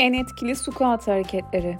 En etkili squat hareketleri.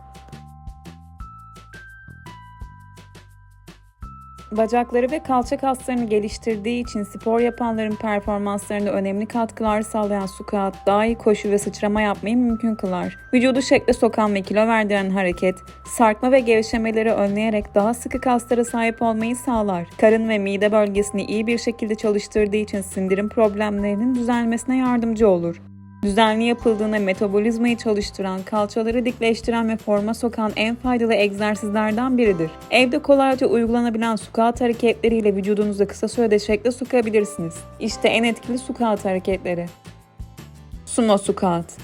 Bacakları ve kalça kaslarını geliştirdiği için spor yapanların performanslarında önemli katkılar sağlayan squat daha iyi koşu ve sıçrama yapmayı mümkün kılar. Vücudu şekle sokan ve kilo verdiren hareket, sarkma ve gevşemeleri önleyerek daha sıkı kaslara sahip olmayı sağlar. Karın ve mide bölgesini iyi bir şekilde çalıştırdığı için sindirim problemlerinin düzelmesine yardımcı olur. Düzenli yapıldığında metabolizmayı çalıştıran, kalçaları dikleştiren ve forma sokan en faydalı egzersizlerden biridir. Evde kolayca uygulanabilen squat hareketleriyle vücudunuzu kısa sürede şekle sokabilirsiniz. İşte en etkili squat hareketleri. Sumo squat.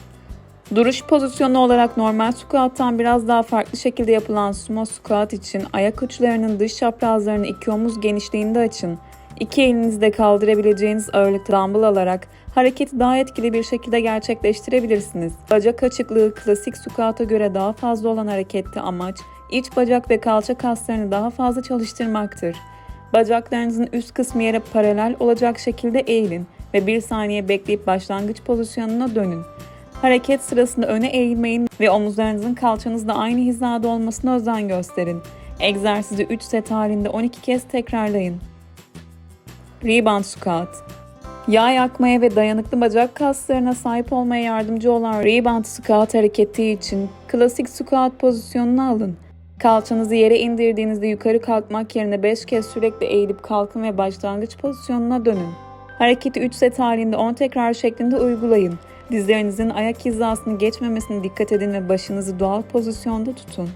Duruş pozisyonu olarak normal squat'tan biraz daha farklı şekilde yapılan sumo squat için ayak uçlarının dış çaprazlarını iki omuz genişliğinde açın. İki elinizde kaldırabileceğiniz ağırlıkta dumbbell alarak hareketi daha etkili bir şekilde gerçekleştirebilirsiniz. Bacak açıklığı klasik squat'a göre daha fazla olan harekette amaç iç bacak ve kalça kaslarını daha fazla çalıştırmaktır. Bacaklarınızın üst kısmı yere paralel olacak şekilde eğilin ve bir saniye bekleyip başlangıç pozisyonuna dönün. Hareket sırasında öne eğilmeyin ve omuzlarınızın kalçanızla aynı hizada olmasına özen gösterin. Egzersizi 3 set halinde 12 kez tekrarlayın. Rebound squat. Yağ yakmaya ve dayanıklı bacak kaslarına sahip olmaya yardımcı olan rebound squat hareketi için klasik squat pozisyonunu alın. Kalçanızı yere indirdiğinizde yukarı kalkmak yerine 5 kez sürekli eğilip kalkın ve başlangıç pozisyonuna dönün. Hareketi 3 set halinde 10 tekrar şeklinde uygulayın. Dizlerinizin ayak hizasını geçmemesine dikkat edin ve başınızı doğal pozisyonda tutun.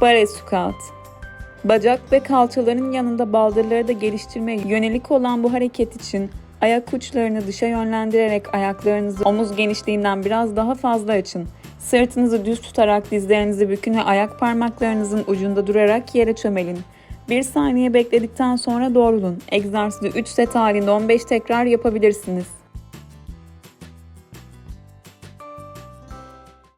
Barre squat. Bacak ve kalçaların yanında baldırları da geliştirmeye yönelik olan bu hareket için ayak uçlarını dışa yönlendirerek ayaklarınızı omuz genişliğinden biraz daha fazla açın. Sırtınızı düz tutarak dizlerinizi bükün ve ayak parmaklarınızın ucunda durarak yere çömelin. Bir saniye bekledikten sonra doğrulun. Egzersizi 3 set halinde 15 tekrar yapabilirsiniz.